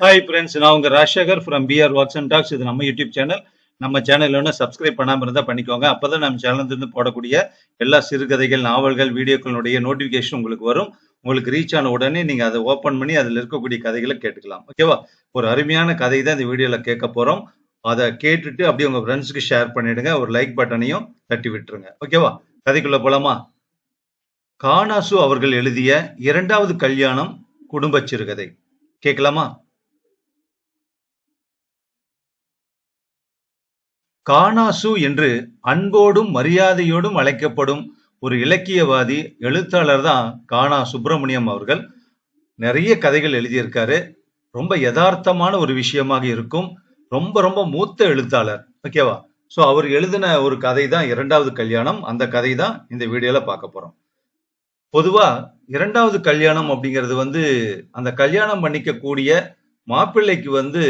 Hi friends நான் உங்கள் Rajasekar from PR whats and talks இது நம்ம யூடியூப் சேனல் நம்ம சேனல் ஒன்று சப்ஸ்கிரைப் பண்ணாமல் இருந்தால் பண்ணிக்கோங்க. அப்போ தான் நம்ம சேனல்லேருந்து போடக்கூடிய எல்லா சிறுகதைகள் நாவல்கள் வீடியோக்களுடைய நோட்டிஃபிகேஷன் உங்களுக்கு வரும். உங்களுக்கு ரீச் ஆன உடனே நீங்கள் அதை ஓப்பன் பண்ணி அதில் இருக்கக்கூடிய கதைகளை கேட்டுக்கலாம். ஓகேவா ஒரு அருமையான கதை தான் இந்த வீடியோவில் கேட்க போகிறோம் அதை கேட்டுட்டு அப்படியே உங்கள் ஃப்ரெண்ட்ஸுக்கு ஷேர் பண்ணிடுங்க. ஒரு லைக் பட்டனையும் தட்டி விட்டுருங்க. ஓகேவா கதைக்குள்ளே போகலாமா கானாசு அவர்கள் எழுதிய இரண்டாவது கல்யாணம் குடும்ப சிறுகதை. கேட்கலாமா? கானாசு என்று அன்போடும் மரியாதையோடும் அழைக்கப்படும் ஒரு இலக்கியவாதி எழுத்தாளர் தான் கானா சுப்பிரமணியம் அவர்கள். நிறைய கதைகள் எழுதியிருக்காரு. ரொம்ப யதார்த்தமான ஒரு விஷயமாக இருக்கும். ரொம்ப ரொம்ப மூத்த எழுத்தாளர். ஓகேவா ஸோ அவர் எழுதின ஒரு கதை தான் இரண்டாவது கல்யாணம். அந்த கதை தான் இந்த வீடியோவில் பார்க்க போகிறோம் பொதுவாக இரண்டாவது கல்யாணம் அப்படிங்கிறது வந்து அந்த கல்யாணம் பண்ணிக்கக்கூடிய மாப்பிள்ளைக்கு வந்து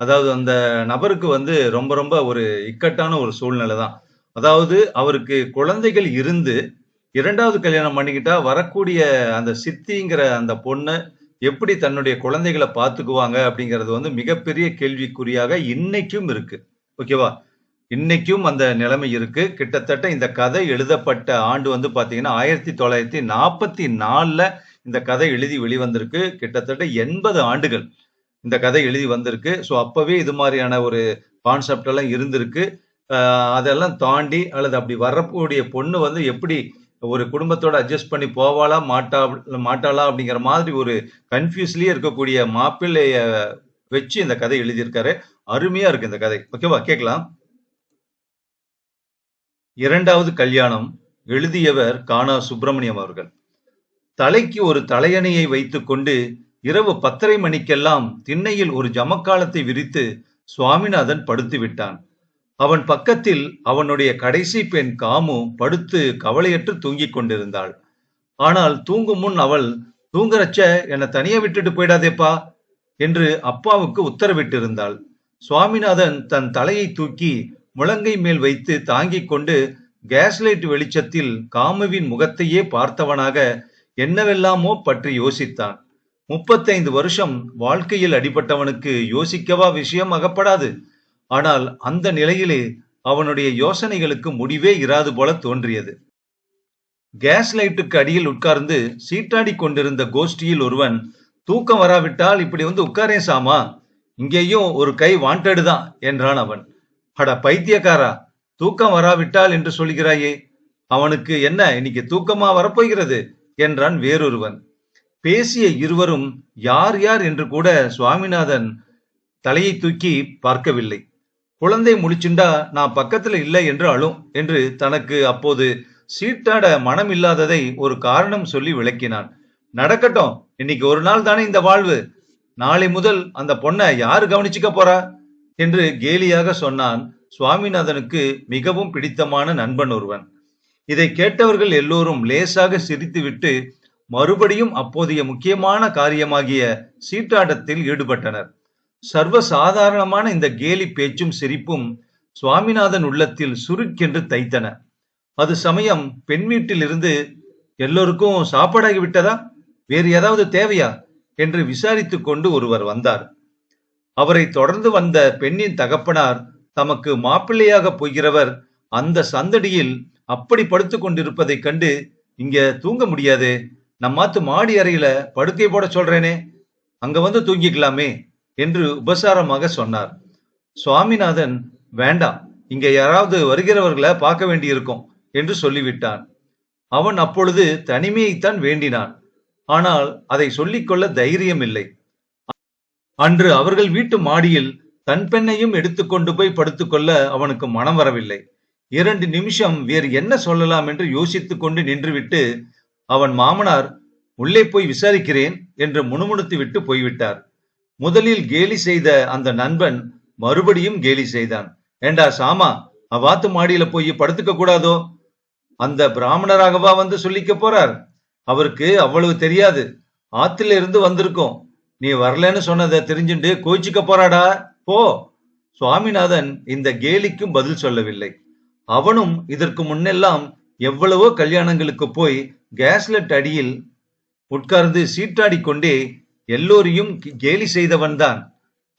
அதாவது அந்த நபருக்கு வந்து ரொம்ப ரொம்ப ஒரு இக்கட்டான ஒரு சூழ்நிலை தான் அதாவது அவருக்கு குழந்தைகள் இருந்து இரண்டாவது கல்யாணம் பண்ணிக்கிட்டா வரக்கூடிய அந்த சித்திங்கிற அந்த பொண்ணு எப்படி தன்னுடைய குழந்தைகளை பார்த்துக்குவாங்க அப்படிங்கிறது வந்து மிகப்பெரிய கேள்விக்குறியாக இன்னைக்கும் இருக்கு. ஓகேவா? இன்னைக்கும் அந்த நிலைமை இருக்கு. கிட்டத்தட்ட இந்த கதை எழுதப்பட்ட ஆண்டு வந்து பாத்தீங்கன்னா ஆயிரத்தி தொள்ளாயிரத்தி நாற்பத்தி நாலுல இந்த கதை எழுதி வெளிவந்திருக்கு. கிட்டத்தட்ட எண்பது ஆண்டுகள். இந்த கதை எழுதி வந்திருக்கு. ஸோ அப்பவே இது மாதிரியான ஒரு கான்செப்ட் எல்லாம் இருந்திருக்கு. அதெல்லாம் தாண்டி அல்லது அப்படி வரக்கூடிய பொண்ணு வந்து எப்படி ஒரு குடும்பத்தோட அட்ஜஸ்ட் பண்ணி போவாளா மாட்டா மாட்டாளா அப்படிங்கிற மாதிரி ஒரு கன்ஃபியூஸ்லயே இருக்கக்கூடிய மாப்பிள்ளைய வச்சு இந்த கதை எழுதியிருக்காரு. அருமையா இருக்கு இந்த கதை. ஓகேவா கேட்கலாம். இரண்டாவது கல்யாணம் எழுதியவர் கானா சுப்பிரமணியம் அவர்கள். தலைக்கு ஒரு தலையணையை வைத்துக்கொண்டு இரவு பத்தரை மணிக்கெல்லாம் திண்ணையில் ஒரு ஜமக்காலத்தை விரித்து சுவாமிநாதன் படுத்து விட்டான். அவன் பக்கத்தில் அவனுடைய கடைசி பெண் காமு படுத்து கவலையற்று தூங்கிக் கொண்டிருந்தாள். ஆனால் தூங்கும் முன் அவள் தூங்குறச்ச என்னை தனியா விட்டுட்டு போயிடாதேப்பா என்று அப்பாவுக்கு உத்தரவிட்டிருந்தாள். சுவாமிநாதன் தன் தலையை தூக்கி முழங்கை மேல் வைத்து தாங்கிக் கொண்டு கேஸ்லைட் வெளிச்சத்தில் காமுவின் முகத்தையே பார்த்தவனாக என்னவெல்லாமோ பற்றி யோசித்தான். முப்பத்தைந்து வருஷம் வாழ்க்கையில் அடிபட்டவனுக்கு யோசிக்கவா விஷயம் அகப்படாது. ஆனால் அந்த நிலையிலே அவனுடைய யோசனைகளுக்கு முடிவே இராது போல தோன்றியது. கேஸ் லைட்டுக்கு அடியில் உட்கார்ந்து சீட்டாடி கொண்டிருந்த கோஷ்டியில் ஒருவன் தூக்கம் வராவிட்டால் இப்படி வந்து உட்காரேன் சாமா. இங்கேயும் ஒரு கை வாண்டடு தான் என்றான் அவன். அட பைத்தியக்காரா தூக்கம் வராவிட்டால் என்று சொல்கிறாயே. அவனுக்கு என்ன இன்னைக்கு தூக்கமா வரப்போகிறது? என்றான் வேறொருவன். பேசிய இருவரும் யார் யார் என்று கூட சுவாமிநாதன் தலையை தூக்கி பார்க்கவில்லை. குழந்தை முடிச்சுண்டா நான் பக்கத்துல இல்லை என்று அழும் என்று தனக்கு அப்போது சீட்டாட மனம் இல்லாததை ஒரு காரணம் சொல்லி விளக்கினான். நடக்கட்டும் இன்னைக்கு ஒரு நாள் தானே இந்த வாழ்வு. நாளை முதல் அந்த பொண்ணை யாரு கவனிச்சுக்க போறா? என்று கேலியாக சொன்னான் சுவாமிநாதனுக்கு மிகவும் பிடித்தமான நண்பன் ஒருவன். இதை கேட்டவர்கள் எல்லோரும் லேசாக சிரித்துவிட்டு மறுபடியும் அப்போதைய முக்கியமான காரியமாகிய சீட்டாட்டத்தில் ஈடுபட்டனர். சர்வ சாதாரணமான இந்த கேலி பேச்சும் சிரிப்பும் சுவாமிநாதன் உள்ளத்தில் சுருக்கென்று தைத்தன. அது சமயம் பெண் வீட்டிலிருந்து எல்லோருக்கும் சாப்பாடாகி விட்டதா? வேறு ஏதாவது தேவையா? என்று விசாரித்துக் கொண்டு ஒருவர் வந்தார். அவரை தொடர்ந்து வந்த பெண்ணின் தகப்பனார் தமக்கு மாப்பிள்ளையாக போகிறவர் அந்த சந்தடியில் அப்படி படுத்துக் கொண்டிருப்பதைக் கண்டு இங்க தூங்க முடியாது? நம்மாத்து மாடி அறையில படுக்கை போட சொல்றேனே அங்க வந்து தூங்கிக்கலாமே என்று உபசாரமாக சொன்னார். சுவாமிநாதன் வேண்டாம் இங்க யாராவது வருகிறவர்களை பார்க்க வேண்டியிருக்கும் என்று சொல்லிவிட்டான். அவன் அப்பொழுது தனிமையைத்தான் வேண்டினான். ஆனால் அதை சொல்லிக்கொள்ள தைரியம் இல்லை அன்று அவர்கள் வீட்டு மாடியில் தன் பெண்ணையும் எடுத்துக்கொண்டு போய் படுத்துக்கொள்ள அவனுக்கு மனம் வரவில்லை. இரண்டு நிமிஷம் வேறு என்ன சொல்லலாம் என்று யோசித்துக் கொண்டு நின்றுவிட்டு அவன் மாமனார் உள்ளே போய் விசாரிக்கிறேன் என்று முணுமுணுத்து விட்டு போய்விட்டார். முதலில் கேலி செய்த அந்த நண்பன் மறுபடியும் கேலி செய்தான். ஏண்டா சாமா அவாத்து மாடியில போய் படுத்துக்க கூடாதோ? அந்த பிராமணராகவா வந்து சொல்லிக்க போறார்? அவருக்கு அவ்வளவு தெரியாது. ஆத்துல இருந்து வந்திருக்கோம். நீ வரலன்னு சொன்னதை தெரிஞ்சுண்டு கோச்சிக்க போறாடா? போ. சுவாமிநாதன் இந்த கேலிக்கும் பதில் சொல்லவில்லை. அவனும் இதற்கு முன்னெல்லாம் எவ்வளவோ கல்யாணங்களுக்கு போய் கேஸ்லெட் அடியில் உட்கார்ந்து சீட்டாடி கொண்டே எல்லோரையும் கேலி செய்தவன்தான்.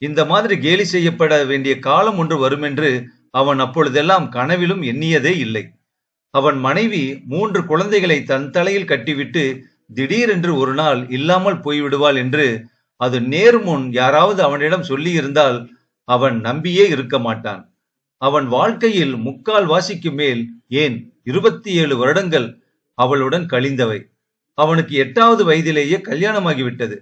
இந்த மாதிரி கேலி செய்யப்பட வேண்டிய காலம் ஒன்று வருமென்று அவன் அப்பொழுதெல்லாம் கனவிலும் எண்ணியதே இல்லை. அவன் மனைவி மூன்று குழந்தைகளை தன் தலையில் கட்டிவிட்டு திடீரென்று ஒரு நாள் இல்லாமல் போய்விடுவாள் என்று அது நேர்முன் யாராவது அவனிடம் சொல்லியிருந்தால் அவன் நம்பியே இருக்க மாட்டான். அவன் வாழ்க்கையில் முக்கால் வாசிக்கு மேல் ஏன் இருபத்தி ஏழு வருடங்கள் அவளுடன் கழிந்தவை. அவனுக்கு எட்டாவது வயதிலேயே கல்யாணமாகிவிட்டது.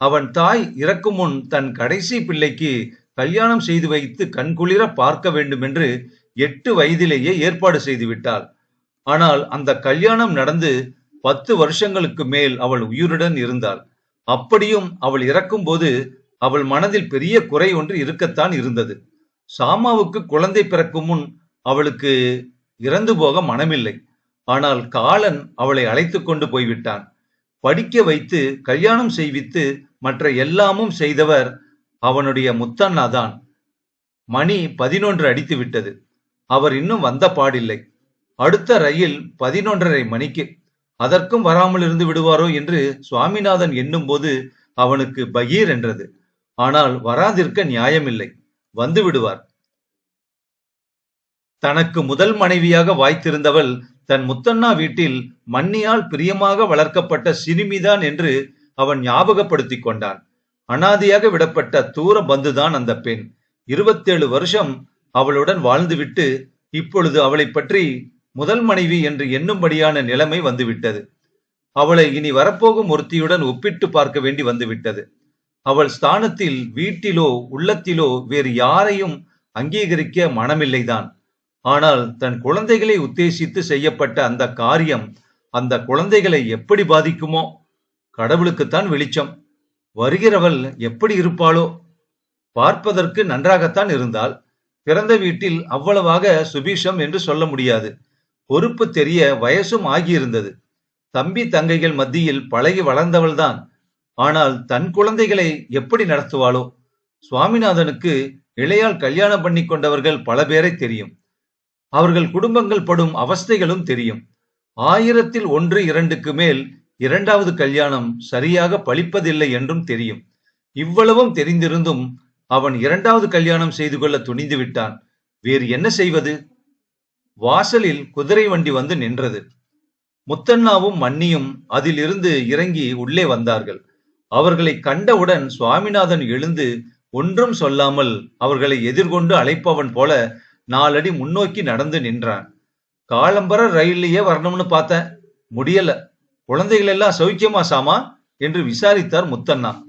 அவன் தாய் இறக்கும் முன் தன் கடைசி பிள்ளைக்கு கல்யாணம் செய்து வைத்து கண்குளிர பார்க்க வேண்டுமென்று எட்டு வயதிலேயே ஏற்பாடு செய்து விட்டாள் ஆனால் அந்த கல்யாணம் நடந்து பத்து வருஷங்களுக்கு மேல் அவள் உயிருடன் இருந்தாள். அப்படியும் அவள் இறக்கும்போது அவள் மனதில் பெரிய குறை ஒன்று இருக்கத்தான் இருந்தது. சாமாவுக்கு குழந்தை பிறக்கும் முன் அவளுக்கு இறந்து போக மனமில்லை. ஆனால் காலன் அவளை அழைத்து கொண்டு போய்விட்டான். படிக்க வைத்து கல்யாணம் செய்வித்து மற்ற எல்லாமும் செய்தவர் அவனுடைய முத்தண்ணா தான் மணி பதினொன்று அடித்து விட்டது. அவர் இன்னும் வந்த பாடில்லை. அடுத்த ரயில் பதினொன்றரை மணிக்கு. அதற்கும் வராமல் இருந்து விடுவாரோ என்று சுவாமிநாதன் எண்ணும்போது அவனுக்கு பகீர் என்றது. ஆனால் வராதிருக்க நியாயமில்லை. வந்து விடுவார். தனக்கு முதல் மனைவியாக வாய்த்திருந்தவள் தன் முத்தண்ணா வீட்டில் மண்ணியால் பிரியமாக வளர்க்கப்பட்ட சிறுமிதான் என்று அவன் ஞாபகப்படுத்திக் கொண்டான். அனாதையாக விடப்பட்ட தூர பந்துதான் அந்த பெண். இருபத்தேழு வருஷம் அவளுடன் வாழ்ந்துவிட்டு இப்பொழுது அவளை பற்றி முதல் மனைவி என்று எண்ணும்படியான நிலைமை வந்துவிட்டது. அவளை இனி வரப்போகும் ஒருத்தியுடன் ஒப்பிட்டு பார்க்க வேண்டி வந்துவிட்டது. அவள் ஸ்தானத்தில் வீட்டிலோ உள்ளத்திலோ வேறு யாரையும் அங்கீகரிக்க மனமில்லைதான். ஆனால் தன் குழந்தைகளை உத்தேசித்து செய்யப்பட்ட அந்த காரியம் அந்த குழந்தைகளை எப்படி பாதிக்குமோ? கடவுளுக்குத்தான் வெளிச்சம். வருகிறவள் எப்படி இருப்பாளோ? பார்ப்பதற்கு நன்றாகத்தான் இருந்தால் பிறந்த வீட்டில் அவ்வளவாக சுபீஷம் என்று சொல்ல முடியாது. பொறுப்பு தெரிய வயசும் ஆகியிருந்தது. தம்பி தங்கைகள் மத்தியில் பழகி வளர்ந்தவள்தான். ஆனால் தன் குழந்தைகளை எப்படி நடத்துவாளோ? சுவாமிநாதனுக்கு இளையால் கல்யாணம் பண்ணி கொண்டவர்கள் பல பேரை தெரியும். அவர்கள் குடும்பங்கள் படும் அவஸ்தைகளும் தெரியும். ஆயிரத்தில் ஒன்று இரண்டுக்கு மேல் இரண்டாவது கல்யாணம் சரியாக பழிப்பதில்லை என்றும் தெரியும். இவ்வளவும் தெரிந்திருந்தும் அவன் இரண்டாவது கல்யாணம் செய்து கொள்ள துணிந்து விட்டான். வேறு என்ன செய்வது? வாசலில் குதிரை வண்டி வந்து நின்றது. முத்தண்ணாவும் மன்னியும் அதிலிருந்து இறங்கி உள்ளே வந்தார்கள். அவர்களை கண்டவுடன் சுவாமிநாதன் எழுந்து ஒன்றும் சொல்லாமல் அவர்களை எதிர்கொண்டு அழைப்பவன் போல நாலடி முன்னோக்கி நடந்து நின்றான். காலம்பர ரயில்லையே வரணும்னு பார்த்தேன். முடியல. குழந்தைகள் எல்லாம் சௌக்கியமா சாமா? என்று விசாரித்தார் முத்தண்ணா.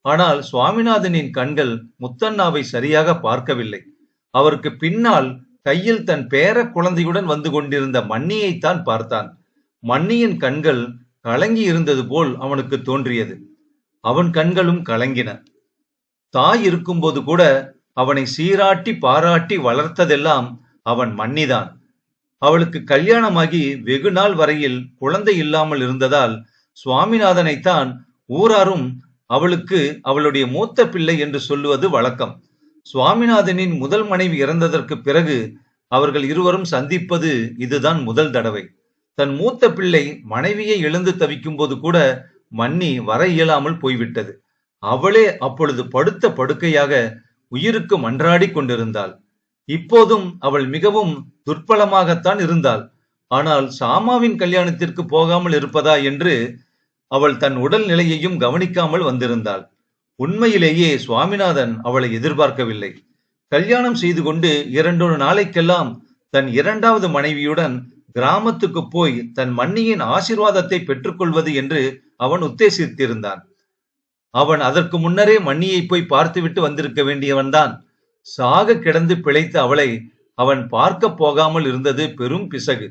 ஆனால் சுவாமிநாதனின் கண்கள் முத்தண்ணாவை சரியாக பார்க்கவில்லை. அவருக்கு பின்னால் கையில் தன் பேர குழந்தையுடன் வந்து கொண்டிருந்த மன்னியைத்தான் பார்த்தான். மன்னியின் கண்கள் கலங்கி இருந்தது போல் அவனுக்கு தோன்றியது. அவன் கண்களும் கலங்கின. தாய் இருக்கும்போது கூட அவனை சீராட்டி பாராட்டி வளர்த்ததெல்லாம் அவன் மன்னிதான். அவளுக்கு கல்யாணமாகி வெகு நாள் வரையில் குழந்தை இல்லாமல் இருந்ததால் சுவாமிநாதனைத்தான் ஊராரும் அவளுக்கு அவளுடைய மூத்த பிள்ளை என்று சொல்லுவது வழக்கம். சுவாமிநாதனின் முதல் மனைவி இறந்ததற்கு பிறகு அவர்கள் இருவரும் சந்திப்பது இதுதான் முதல் தடவை. தன் மூத்த பிள்ளை மனைவியை எழுந்து தவிக்கும் போது கூட மன்னி வர இயலாமல் போய்விட்டது. அவளே அப்பொழுது படுத்த படுக்கையாக உயிருக்கு மன்றாடி கொண்டிருந்தாள். இப்போதும் அவள் மிகவும் துர்பலமாகத்தான் இருந்தாள். ஆனால் சாமாவின் கல்யாணத்திற்கு போகாமல் இருப்பதா என்று அவள் தன் உடல் நிலையையும் கவனிக்காமல் வந்திருந்தாள். உண்மையிலேயே சுவாமிநாதன் அவளை எதிர்பார்க்கவில்லை. கல்யாணம் செய்து கொண்டு இரண்டொரு நாளைக்கெல்லாம் தன் இரண்டாவது மனைவியுடன் கிராமத்துக்கு போய் தன் மன்னியின் ஆசிர்வாதத்தை பெற்றுக்கொள்வது என்று அவன் உத்தேசித்திருந்தான். அவன் அதற்கு முன்னரே மண்ணியை போய் பார்த்துவிட்டு வந்திருக்க வேண்டியவன்தான். சாக கிடந்து பிழைத்த அவளை அவன் பார்க்க போகாமல் இருந்தது பெரும் பிசகு.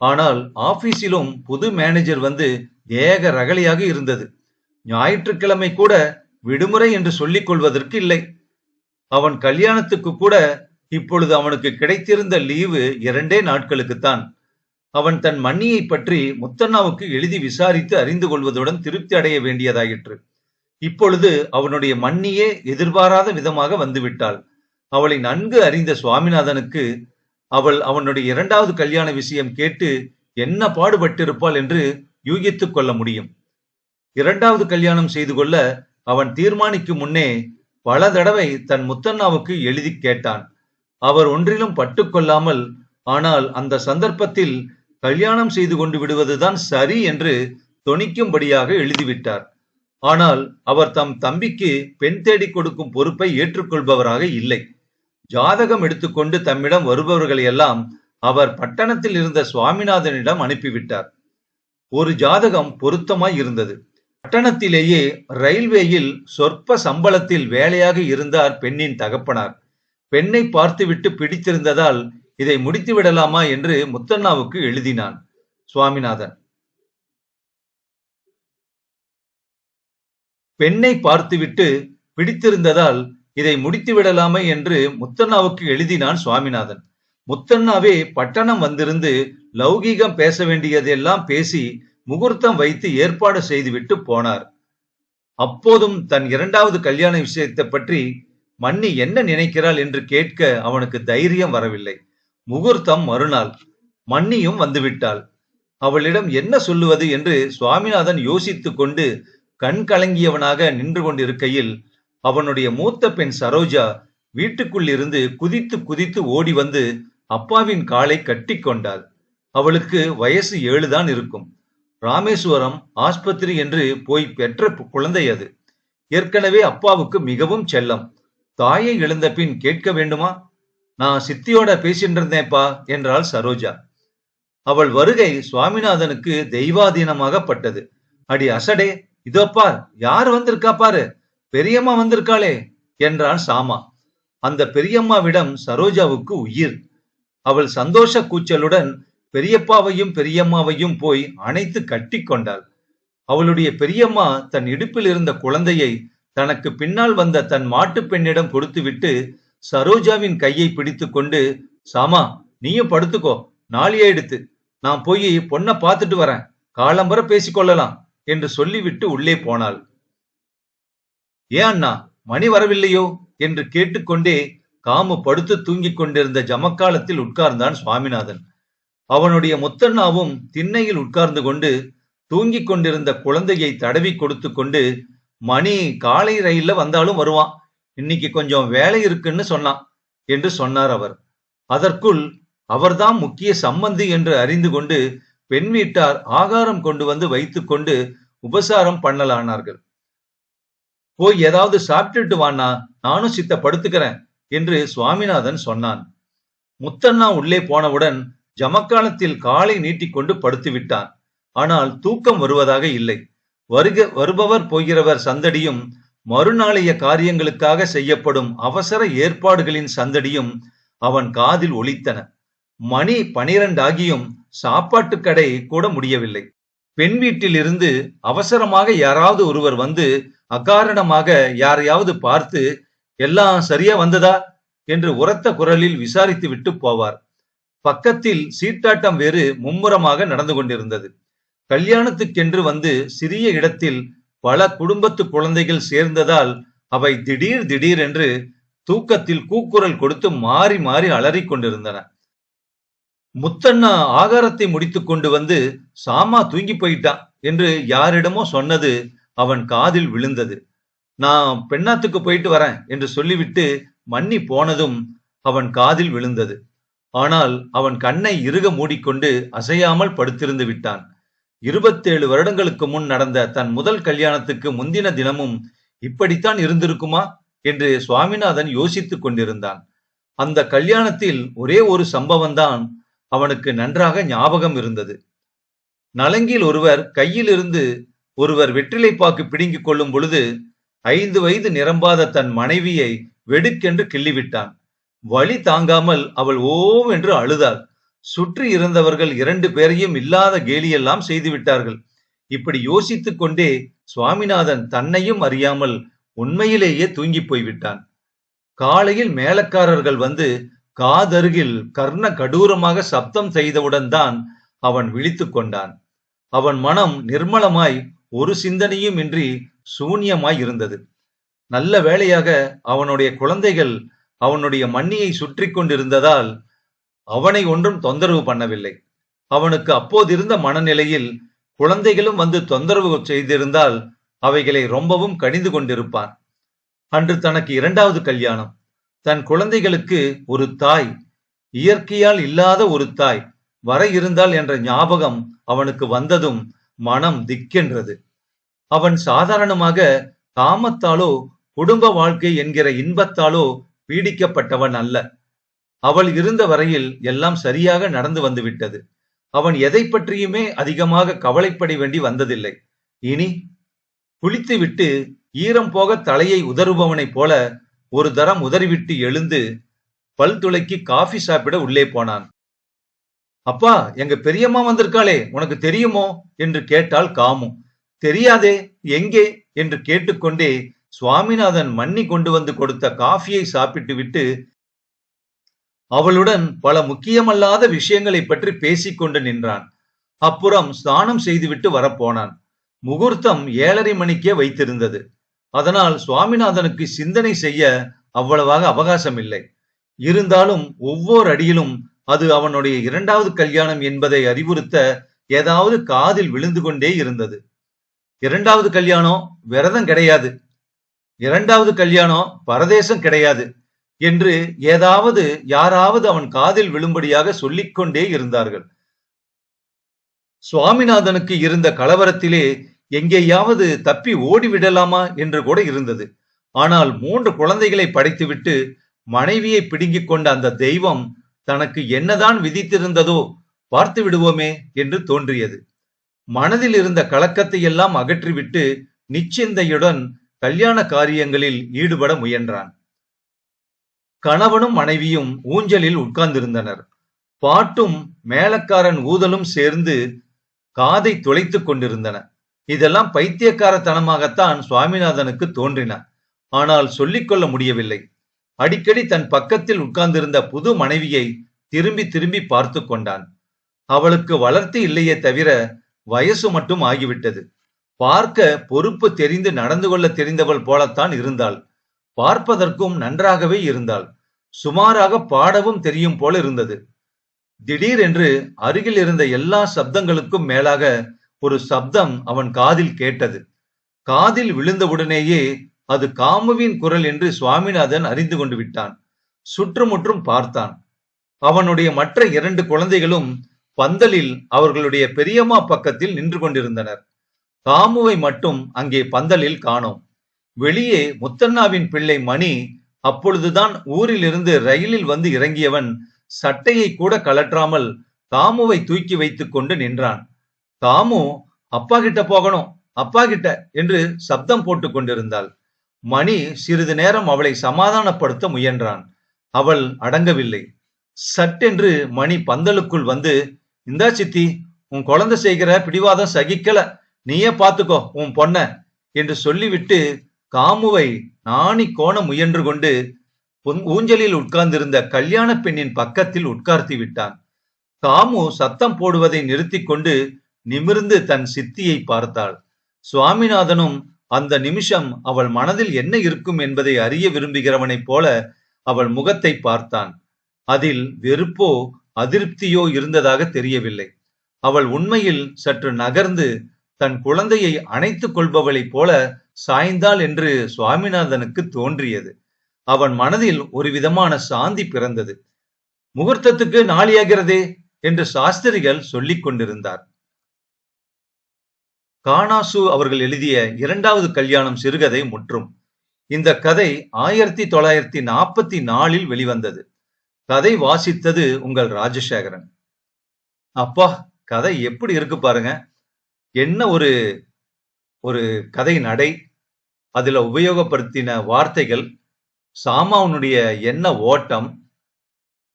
ஆனால் ஆபீஸிலும் புது மேனேஜர் வந்து ஏக ரகளையாக இருந்தது. ஞாயிற்றுக்கிழமை கூட விடுமுறை என்று சொல்லிக் கொள்வதற்கு இல்லை. அவன் கல்யாணத்துக்கு கூட இப்பொழுது அவனுக்கு கிடைத்திருந்த லீவு இரண்டே நாட்களுக்குத்தான். அவன் தன் மண்ணியை பற்றி முத்தண்ணாவுக்கு எழுதி விசாரித்து அறிந்து கொள்வதுடன் திருப்தி அடைய வேண்டியதாயிற்று. இப்பொழுது அவனுடைய மன்னியே எதிர்பாராத விதமாக வந்துவிட்டாள். அவளை நன்கு அறிந்த சுவாமிநாதனுக்கு அவள் அவனுடைய இரண்டாவது கல்யாண விஷயம் கேட்டு என்ன பாடுபட்டிருப்பாள் என்று யூகித்துக் கொள்ள முடியும். இரண்டாவது கல்யாணம் செய்து கொள்ள அவன் தீர்மானிக்கும் முன்னே பல தடவை தன் முத்தண்ணாவுக்கு எழுதி கேட்டான். அவர் ஒன்றிலும் பட்டுக்கொள்ளாமல் ஆனால் அந்த சந்தர்ப்பத்தில் கல்யாணம் செய்து கொண்டு விடுவதுதான் சரி என்று தொனிக்கும்படியாக எழுதிவிட்டார். ஆனால் அவர் தம் தம்பிக்கு பெண் தேடி கொடுக்கும் பொறுப்பை ஏற்றுக்கொள்பவராக இல்லை. ஜாதகம் எடுத்துக்கொண்டு தம்மிடம் வருபவர்களை எல்லாம் அவர் பட்டணத்தில் இருந்த சுவாமிநாதனிடம் அனுப்பிவிட்டார். ஒரு ஜாதகம் பொருத்தமாய் இருந்தது. பட்டணத்திலேயே ரயில்வேயில் சொற்ப சம்பளத்தில் வேலையாக இருந்தார் பெண்ணின் தகப்பனார். பெண்ணை பார்த்துவிட்டு பிடித்திருந்ததால் இதை முடித்து விடலாமா என்று முத்தண்ணாவுக்கு எழுதினான் சுவாமிநாதன். பெண்ணை பார்த்துவிட்டு பிடித்திருந்ததால் இதை முடித்து விடலாமே என்று முத்தண்ணாவுக்கு எழுதினான் சுவாமிநாதன். முத்தண்ணாவே பட்டணம் வந்திருந்து லௌகீகம் பேச வேண்டியதெல்லாம் பேசி முகூர்த்தம் வைத்து ஏற்பாடு செய்துவிட்டு போனார். அப்போதும் தன் இரண்டாவது கல்யாண விஷயத்தை பற்றி மன்னி என்ன நினைக்கிறாள் என்று கேட்க அவனுக்கு தைரியம் வரவில்லை. முகூர்த்தம் மறுநாள். மன்னியும் வந்துவிட்டாள். அவளிடம் என்ன சொல்லுவது என்று சுவாமிநாதன் யோசித்துக் கொண்டு கண் கலங்கியவனாக நின்று கொண்டிருக்கையில் அவனுடைய மூத்த பெண் சரோஜா வீட்டுக்குள் இருந்து குதித்து குதித்து ஓடி வந்து அப்பாவின் காலை கட்டி கொண்டாள். அவளுக்கு வயசு ஏழுதான் இருக்கும். ராமேஸ்வரம் ஆஸ்பத்திரி என்று போய் பெற்ற குழந்தை அது. ஏற்கனவே அப்பாவுக்கு மிகவும் செல்லம். தாயை எழுந்த பின் கேட்க வேண்டுமா? நான் சித்தியோட பேசிட்டு இருந்தேன்ப்பா என்றாள் சரோஜா. அவள் வருகை சுவாமிநாதனுக்கு தெய்வாதீனமாக பட்டது அடி அசடே இதோ பார் யார் வந்திருக்கா பாரு? பெரியம்மா வந்திருக்காளே என்றான் சாமா. அந்த பெரியம்மாவிடம் சரோஜாவுக்கு உயிர். அவள் சந்தோஷ கூச்சலுடன் பெரியப்பாவையும் பெரியம்மாவையும் போய் அணைத்து கட்டி கொண்டாள். அவளுடைய பெரியம்மா தன் இடுப்பில் இருந்த குழந்தையை தனக்கு பின்னால் வந்த தன் மாட்டு பெண்ணிடம் கொடுத்துவிட்டு சரோஜாவின் கையை பிடித்து கொண்டு சாமா நீயும் படுத்துக்கோ நாளியே எடுத்து. நான் போய் பொண்ணை பார்த்துட்டு வரேன். காலம்பர பேசிக்கொள்ளலாம் என்று சொல்லிவிட்டு உள்ளே போனாள். ஏன் அண்ணா மணி வரவில்லையோ? என்று கேட்டுக்கொண்டே காமு படுத்து தூங்கிக் கொண்டிருந்த ஜமக்காலத்தில் உட்கார்ந்தான் சுவாமிநாதன். அவனுடைய முத்தண்ணாவும் திண்ணையில் உட்கார்ந்து கொண்டு தூங்கிக் கொண்டிருந்த குழந்தையை தடவி கொடுத்து கொண்டு மணி காலை ரயில்ல வந்தாலும் வருவான். இன்னைக்கு கொஞ்சம் வேலை இருக்குன்னு சொன்னான் என்று சொன்னார் அவர். அதற்குள் அவர்தான் முக்கிய சம்பந்தி என்று அறிந்து கொண்டு பெண் வீட்டார் ஆகாரம் கொண்டு வந்து வைத்துக்கொண்டு உபசாரம் பண்ணலானார்கள். போய் ஏதாவது சாப்பிட்டுட்டு வானா நானும் சித்த படுத்துக்கிறேன் என்று சுவாமிநாதன் சொன்னான். முத்தண்ணா உள்ளே போனவுடன் ஜமக்காலத்தில் காலை நீட்டிக்கொண்டு படுத்து விட்டான். ஆனால் தூக்கம் வருவதாக இல்லை. வருக வருபவர் போகிறவர் சந்தடியும் மறுநாளைய காரியங்களுக்காக செய்யப்படும் அவசர ஏற்பாடுகளின் சந்தடியும் அவன் காதில் ஒலித்தன. மணி பனிரெண்டாகியும் சாப்பாட்டு கடை கூட முடியவில்லை. பெண் வீட்டிலிருந்து அவசரமாக யாராவது ஒருவர் வந்து அகாரணமாக யாரையாவது பார்த்து எல்லாம் சரியா வந்ததா? என்று உரத்த குரலில் விசாரித்து விட்டு போவார். பக்கத்தில் சீட்டாட்டம் வேறு மும்முரமாக நடந்து கொண்டிருந்தது. கல்யாணத்துக்கென்று வந்து சிறிய இடத்தில் பல குடும்பத்து குழந்தைகள் சேர்ந்ததால் அவை திடீர் திடீர் என்று தூக்கத்தில் கூக்குரல் கொடுத்து மாறி மாறி அலறிக் கொண்டிருந்தன. முத்தண்ணா ஆகாரத்தை முடித்து கொண்டு வந்து சாமா தூங்கி போயிட்டான் என்று யாரிடமோ சொன்னது அவன் காதில் விழுந்தது. நான் பெண்ணாத்துக்கு போயிட்டு வரேன் என்று சொல்லிவிட்டு மன்னி போனதும் அவன் காதில் விழுந்தது. ஆனால் அவன் கண்ணை இறுக மூடிக்கொண்டு அசையாமல் படுத்திருந்து விட்டான். இருபத்தேழு வருடங்களுக்கு முன் நடந்த தன் முதல் கல்யாணத்துக்கு முந்தின தினமும் இப்படித்தான் இருந்திருக்குமா? என்று சுவாமிநாதன் யோசித்துக் கொண்டிருந்தான். அந்த கல்யாணத்தில் ஒரே ஒரு சம்பவம்தான் அவனுக்கு நன்றாக ஞாபகம் இருந்தது. நலங்கில் ஒருவர் கையிலிருந்து ஒருவர் வெற்றிலை பாக்கு பிடுங்கிக் கொள்ளும் பொழுது ஐந்து வயது நிரம்பாத தன் மனைவியை வெடுக்கென்று கிள்ளிவிட்டான். வழி தாங்காமல் அவள் ஓவ் என்று அழுதாள். சுற்றி இருந்தவர்கள் இரண்டு பேரையும் இல்லாத கேலியெல்லாம் செய்து விட்டார்கள் இப்படி யோசித்துக் கொண்டே சுவாமிநாதன் தன்னையும் அறியாமல் உண்மையிலேயே தூங்கி போய்விட்டான். காலையில் மேலக்காரர்கள் வந்து காதருகில் கர்ண கடூரமாக சப்தம் செய்தவுடன் தான் அவன் விழித்து கொண்டான். அவன் மனம் நிர்மலமாய் ஒரு சிந்தனையும் இன்றி சூன்யமாய் இருந்தது. நல்ல வேளையாக அவனுடைய குழந்தைகள் அவனுடைய மண்ணியை சுற்றி கொண்டிருந்ததால் அவனை ஒன்றும் தொந்தரவு பண்ணவில்லை. அவனுக்கு அப்போதிருந்த மனநிலையில் குழந்தைகளும் வந்து தொந்தரவு செய்திருந்தால் அவைகளை ரொம்பவும் கடிந்து கொண்டிருப்பான். அன்று தனக்கு இரண்டாவது கல்யாணம். தன் குழந்தைகளுக்கு ஒரு தாய் இயற்கையால் இல்லாத ஒரு தாய் வர இருந்தால் என்ற ஞாபகம் அவனுக்கு வந்ததும் மனம் திக்கென்றது. அவன் சாதாரணமாக காமத்தாலோ குடும்ப வாழ்க்கை என்கிற இன்பத்தாலோ பீடிக்கப்பட்டவன் அல்ல. அவள் இருந்த வரையில் எல்லாம் சரியாக நடந்து வந்துவிட்டது அவன் எதை பற்றியுமே அதிகமாக கவலைப்பட வேண்டி வந்ததில்லை. இனி குளித்துவிட்டு ஈரம் போக தலையை உதறுபவனைப் போல ஒரு தரம் உதறிவிட்டு எழுந்து பல் துளைக்கி காஃபி சாப்பிட உள்ளே போனான். அப்பா எங்க பெரியம்மா வந்திருக்காளே உனக்கு தெரியுமோ? என்று கேட்டால் காமு. தெரியாதே எங்கே? என்று கேட்டுக்கொண்டே சுவாமிநாதன் மன்னி கொண்டு வந்து கொடுத்த காஃபியை சாப்பிட்டு விட்டு அவளுடன் பல முக்கியமல்லாத விஷயங்களை பற்றி பேசிக்கொண்டு நின்றான். அப்புறம் ஸ்நானம் செய்துவிட்டு வரப்போனான். முகூர்த்தம் ஏழரை மணிக்கே வைத்திருந்தது. அதனால் சுவாமிநாதனுக்கு சிந்தனை செய்ய அவ்வளவாக அவகாசம் இல்லை இருந்தாலும் ஒவ்வொரு அடியிலும் அது அவனுடைய இரண்டாவது கல்யாணம் என்பதை அறிவுறுத்த ஏதாவது காதில் விழுந்து கொண்டே இருந்தது. இரண்டாவது கல்யாணம் விரதம் கிடையாது. இரண்டாவது கல்யாணம் பரதேசம் கிடையாது என்று ஏதாவது யாராவது அவன் காதில் விழும்படியாக சொல்லிக்கொண்டே இருந்தார்கள். சுவாமிநாதனுக்கு இருந்த கலவரத்திலே எங்கேயாவது தப்பி ஓடிவிடலாமா என்று கூட இருந்தது. ஆனால் மூன்று குழந்தைகளை படைத்துவிட்டு மனைவியை பிடுங்கிக் கொண்ட அந்த தெய்வம் தனக்கு என்னதான் விதித்திருந்ததோ பார்த்து விடுவோமே என்று தோன்றியது. மனதில் இருந்த கலக்கத்தை எல்லாம் அகற்றிவிட்டு நிச்சிந்தையுடன் கல்யாண காரியங்களில் ஈடுபட முயன்றான். கணவனும் மனைவியும் ஊஞ்சலில் உட்கார்ந்திருந்தனர். பாட்டும் மேலக்காரன் ஊதலும் சேர்ந்து காதை துளைத்துக் கொண்டிருந்தன. இதெல்லாம் பைத்தியக்காரத்தனமாகத்தான் சுவாமிநாதனுக்கு தோன்றின. ஆனால் சொல்லிக்கொள்ள முடியவில்லை. அடிக்கடி தன் பக்கத்தில் உட்கார்ந்திருந்த புது மனைவியை திரும்பி திரும்பி பார்த்து கொண்டான். அவளுக்கு வளர்த்தி இல்லையே தவிர வயசு மட்டும் ஆகிவிட்டது. பார்க்க பொறுப்பு தெரிந்து நடந்து கொள்ள தெரிந்தவள் போலத்தான் இருந்தாள். பார்ப்பதற்கும் நன்றாகவே இருந்தாள். சுமாராக பாடவும் தெரியும் போல இருந்தது. திடீரென்று அருகில் இருந்த எல்லா சப்தங்களுக்கும் மேலாக ஒரு சப்தம் அவன் காதில் கேட்டது. காதில் விழுந்தவுடனேயே அது காமுவின் குரல் என்று சுவாமிநாதன் அறிந்து கொண்டு விட்டான். சுற்றுமுற்றும் பார்த்தான். அவனுடைய மற்ற இரண்டு குழந்தைகளும் பந்தலில் அவர்களுடைய பெரியம்மா பக்கத்தில் நின்று கொண்டிருந்தனர். காமுவை மட்டும் அங்கே பந்தலில் காணோம். வெளியே முத்தண்ணாவின் பிள்ளை மணி அப்பொழுதுதான் ஊரிலிருந்து ரயிலில் வந்து இறங்கியவன் சட்டையை கூட கலற்றாமல் காமுவை தூக்கி வைத்துக் கொண்டு நின்றான். தாமும் அப்பா கிட்ட போகணும் அப்பா கிட்ட என்று சப்தம் போட்டு கொண்டிருந்தாள். மணி சிறிது நேரம் அவளை சமாதானப்படுத்த முயன்றான். அவள் அடங்கவில்லை. சட்டென்று மணி பந்தலுக்குள் வந்து இந்தா சித்தி உன் குழந்தை செய்கிற பிடிவாதம் சகிக்கல. நீயே பாத்துக்கோ உன் பொண்ண என்று சொல்லிவிட்டு காமுவை நாணி கோண முயன்று கொண்டு ஊஞ்சலில் உட்கார்ந்திருந்த கல்யாண பெண்ணின் பக்கத்தில் உட்கார்த்தி விட்டான். காமு சத்தம் போடுவதை நிறுத்தி கொண்டு நிமிர்ந்து தன் சித்தியை பார்த்தாள். சுவாமிநாதனும் அந்த நிமிஷம் அவள் மனதில் என்ன இருக்கும் என்பதை அறிய விரும்புகிறவனைப் போல அவள் முகத்தை பார்த்தான். அதில் வெறுப்போ அதிருப்தியோ இருந்ததாக தெரியவில்லை. அவள் உண்மையில் சற்று நகர்ந்து தன் குழந்தையை அணைத்துக் கொள்பவளைப் போல சாய்ந்தாள் என்று சுவாமிநாதனுக்கு தோன்றியது. அவன் மனதில் ஒரு விதமான சாந்தி பிறந்தது. முகூர்த்தத்துக்கு நாளியாகிறதே என்று சாஸ்திரிகள் சொல்லிக் கொண்டிருந்தார். காணாசு அவர்கள் எழுதிய இரண்டாவது கல்யாணம் சிறுகதை முற்றும். இந்த கதை ஆயிரத்தி தொள்ளாயிரத்தி நாற்பத்தி நாலில் வெளிவந்தது. கதை வாசித்தது உங்கள் ராஜசேகரன். அப்பா கதை எப்படி இருக்கு பாருங்க. என்ன ஒரு ஒரு கதை நடை அதுல உபயோகப்படுத்தின வார்த்தைகள் சாமாவனுடைய என்ன ஓட்டம்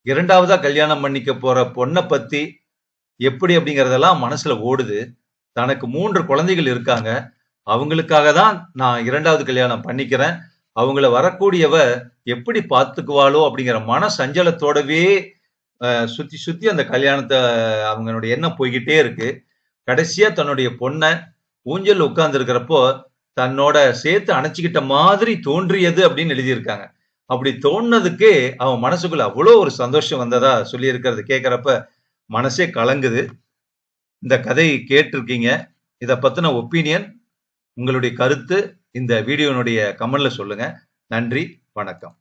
இரண்டாவதா கல்யாணம் பண்ணிக்க போற பொண்ணை பத்தி எப்படி அப்படிங்கறதெல்லாம் மனசுல ஓடுது. தனக்கு மூன்று குழந்தைகள் இருக்காங்க. அவங்களுக்காக தான் நான் இரண்டாவது கல்யாணம் பண்ணிக்கிறேன். அவங்கள வரக்கூடியவ எப்படி பார்த்துக்குவாளோ அப்படிங்கிற மன சஞ்சலத்தோடவே சுத்தி சுத்தி அந்த கல்யாணத்தை அவங்களுடைய எண்ணம் போய்கிட்டே இருக்கு. கடைசியா தன்னுடைய பொண்ணை ஊஞ்சல் உட்கார்ந்து இருக்கிறப்போ தன்னோட சேர்த்து அணைச்சிக்கிட்ட மாதிரி தோன்றியது அப்படின்னு எழுதியிருக்காங்க. அப்படி தோணுனதுக்கு அவன் மனசுக்குள்ள அவ்வளோ ஒரு சந்தோஷம் வந்ததா சொல்லி இருக்கிறது மனசே கலங்குது. இந்த கதையை கேட்டிருக்கீங்க. இதை பற்றின ஒப்பீனியன் உங்களுடைய கருத்து இந்த வீடியோனுடைய கமெண்ட்ல சொல்லுங்க. நன்றி வணக்கம்.